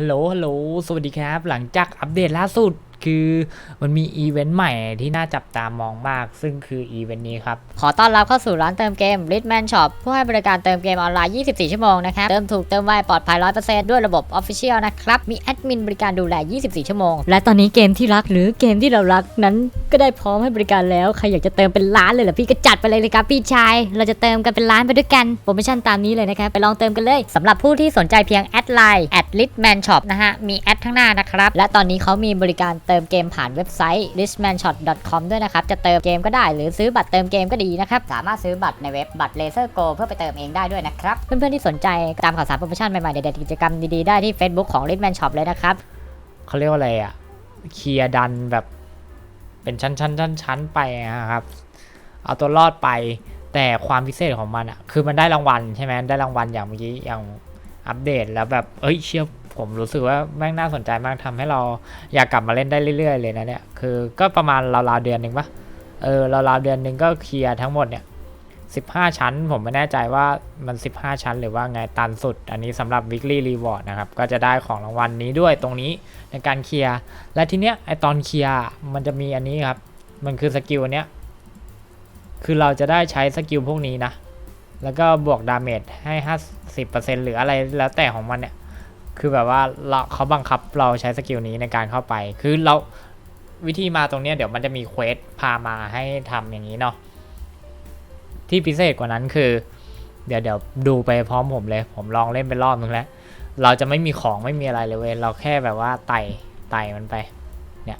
ฮัลโหล ฮัลโหล สวัสดีครับ หลังจากอัปเดตล่าสุดคือมันมีอีเวนต์ใหม่ที่น่าจับตามองมาก ซึ่งคืออีเวนต์นี้ครับ ขอต้อนรับเข้าสู่ร้านเติมเกม Ritman Shop ผู้ให้บริการเติมเกมออนไลน์ 24 ชั่วโมงนะครับ เติมถูกเติมไวปลอดภัย 100%ด้วยระบบ Official นะครับ มีแอดมินบริการดูแล 24 ชั่วโมง และตอนนี้เกมที่รักหรือเกมที่เรารักนั้น ก็ได้พร้อมให้บริการแล้ว ใครอยากจะเติมเป็นล้านเลยเหรอพี่ก็จัดไปเลยเลยครับพี่ชาย เราจะเติมกันเป็นล้านไปด้วยกัน โปรโมชั่นตามนี้เลยนะครับ ไปลองเติมกันเลยสำหรับผู้ที่สนใจเพียงแอดไลน์ @litman shop นะฮะ มีแอดข้างหน้านะครับ และตอนนี้เขามีบริการเติมเกมผ่านเว็บไซต์ litmanshop.com ด้วยนะครับ จะเติมเกมก็ได้ หรือซื้อบัตรเติมเกมก็ดีนะครับ สามารถซื้อบัตรในเว็บบัตร Laser Go เพื่อไปเติมเองได้ด้วยนะครับ เพื่อนๆที่สนใจตามข่าวสารโปรโมชั่นใหม่ๆเด็ดๆกิจกรรมดีๆได้ที่ Facebook ของ litman shop เลยนะครับเขาเรียกว่าอะไรอะเคลียร์ดันแบบ เป็นชั้นชั้นชั้นชั้นไปนะครับ เอาตัวรอดไปแต่ความพิเศษของมันอะคือมันได้รางวัลใช่ไหมได้รางวัลอย่างเมื่อกี้อย่างอัปเดตแล้วแบบเอ้ยเชี่ยผมรู้สึกว่าแม่งน่าสนใจมากทำให้เราอยากกลับมาเล่นได้เรื่อยๆเลยนะเนี่ยคือก็ประมาณราวๆเดือนหนึ่งปะเออราวๆเดือนหนึ่งก็เคลียร์ทั้งหมดเนี่ย 15 ชั้น ผมไม่แน่ใจว่ามัน 15 ชั้น หรือว่าไงตันสุด อันนี้สำหรับ weekly reward นะครับ ก็จะได้ของรางวัลนี้ด้วยตรงนี้ในการเคลียร์ และทีเนี้ยไอตอนเคลียร์มันจะมีอันนี้ครับ มันคือสกิลอันเนี้ย คือเราจะได้ใช้สกิลพวกนี้นะ แล้วก็บวกดาเมจให้ 50%หรืออะไรแล้วแต่ของมันเนี่ย คือแบบว่าเราเขาบังคับเราใช้สกิลนี้ในการเข้าไป คือเราวิธีมาตรงเนี้ยเดี๋ยวมันจะมีเควสพามาให้ทำอย่างนี้เนาะ ที่พิเศษกว่านั้นคือ เดี๋ยวเดี๋ยวดูไปพร้อมผมเลย ผมลองเล่นไปรอบนึงแล้ว เราจะไม่มีของไม่มีอะไรเลยเว้ยเราแค่แบบว่าไต่ไต่มันไป เนี่ย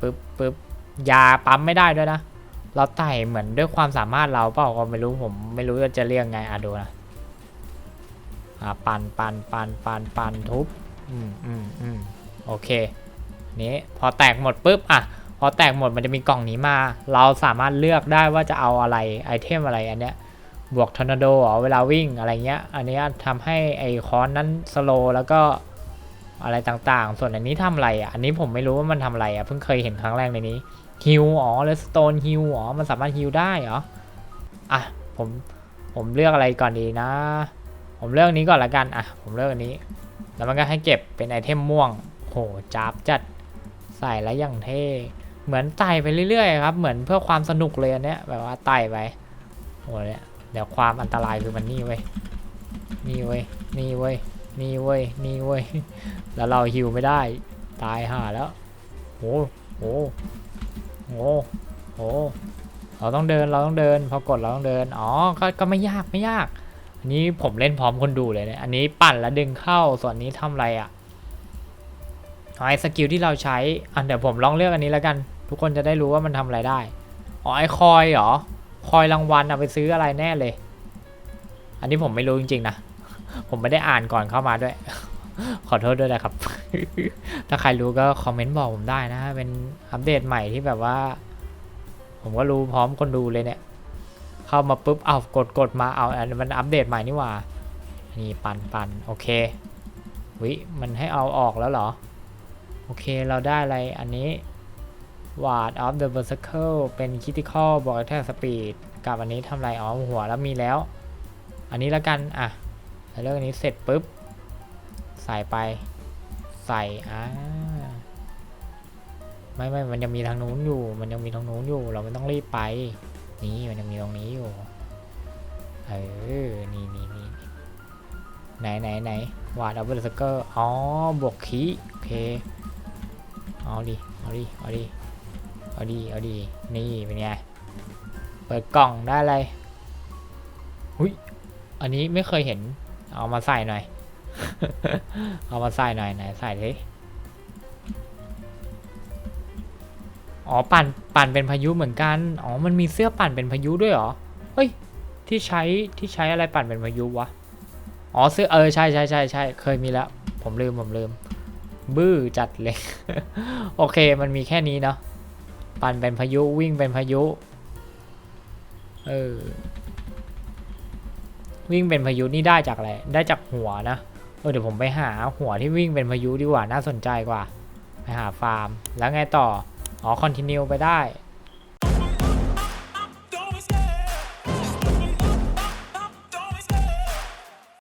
ปึ๊บปึ๊บยาปั๊มไม่ได้ด้วยนะ เราไต่เหมือนด้วยความสามารถเราเปล่าก็ไม่รู้ผมไม่รู้จะเรียกไงอะดูนะอ่าปันปันปันปันปันทุบอืมอืมอืมโอเคนี้พอแตกหมดปุ๊บอะ อแตกหมดมันจะมีกล่องนี้มา เราสามารถเลือกได้ว่าจะเอาอะไรไอเทมอะไรอันเนี้ยบวกทอร์นาโดเหรอเวลาวิ่งอะไรเงี้ย อันเนี้ยทำให้ไอคอนนั้นสโลแล้วก็อะไรต่างๆ ส่วนอันนี้ทำอะไรอะ อันนี้ผมไม่รู้ว่ามันทำอะไรอะ เพิ่งเคยเห็นครั้งแรกในนี้ฮิวอ๋อเลสโตนฮิวอ๋อ มันสามารถฮิวได้เหรอ อะ ผม ผมเลือกอะไรก่อนดีนะ ผมเลือกนี้ก่อนละกัน อะ ผมเลือกอันนี้ แล้วมันก็ให้เก็บเป็นไอเทมม่วง โห จับจัด ใส่แล้วอย่างเท่ เหมือนไต่ไปเรื่อยๆครับ เหมือนเพื่อความสนุกเลยอันเนี้ยแบบว่าไต่ไปโอ้เนี่ยเดี๋ยวความอันตรายคือมันนี่เว้ยนี่เว้ยนี่เว้ยนี่เว้ยนี่เว้ยแล้วเราฮิวไม่ได้ ตายห่าแล้วโหโหโหโหเราต้องเดินเราต้องเดิน พอกดเราต้องเดินอ๋อก็ก็ไม่ยากไม่ยากอันนี้ผมเล่นพร้อมคนดูเลยเนี่ยอันนี้ปั่นแล้วดึงเข้าส่วนนี้ทำอะไรอะ ไอสกิลที่เราใช้อันเดี๋ยวผมลองเลือกอันนี้แล้วกัน ทุกคนจะได้รู้ว่ามันทำอะไรได้อ๋อไอคอยเหรอคอยรางวัลเอาไปซื้ออะไรแน่เลย อันนี้ผมไม่รู้จริงๆนะ ผมไม่ได้อ่านก่อนเข้ามาด้วย ขอโทษด้วยนะครับ ถ้าใครรู้ก็คอมเมนต์บอกผมได้นะ เป็นอัปเดตใหม่ที่แบบว่า ผมก็รู้พร้อมคนดูเลยเนี่ย เข้ามาปุ๊บเอากดกดมาเอาอันมันอัปเดตใหม่นี่ว่า นี่ปันปันโอเควิมันให้เอาออกแล้วเหรอ โอเคเราได้อะไรอันนี้ Ward of the Berserker เป็น Critical บอก Attack Speed กับอันนี้ทำอะไรอ๋อหัวแล้วมีแล้ว อันนี้แล้วกัน อะแล้วเรื่องอันนี้เสร็จปุ๊บ ใส่ไป ใส่ อ่า ไม่ไม่มันยังมีทางนู้นอยู่ มันยังมีทางนู้นอยู่ เราไม่ต้องรีบไป นี่มันยังมีตรงนี้อยู่ เออ นี่นี่นี่ไหนไหนไหน Ward of the Berserker อ๋อ บวกคีโอเค เอาดิ เอาดิ เอาดิ เอาดีเอาดีนี่เป็นไง เปิดกล่องได้เลยหุยอันนี้ไม่เคยเห็น เอามาใส่หน่อย เอามาใส่หน่อยไหนใส่เลยอ๋อปั่นปั่นเป็นพายุเหมือนกัน อ๋อ มันมีเสื้อปั่นเป็นพายุด้วยเหรอ เฮ้ย ที่ใช้ที่ใช้อะไรปั่นเป็นพายุวะ อ๋อเสื้อเออใช่ใช่ใช่ใช่เคยมีแล้ว ผมลืมผมลืม บื้อจัดเลย โอเคมันมีแค่นี้เนาะปั่นเป็นพายุวิ่งเป็นพายุเออวิ่งเป็นพายุนี่ได้จากอะไรได้จากหัวนะเออเดี๋ยวผมไปหาหัวที่วิ่งเป็นพายุดีกว่าน่าสนใจกว่า ไปหาฟาร์ม แล้วไงต่อ อ๋อคอนติเนียไปได้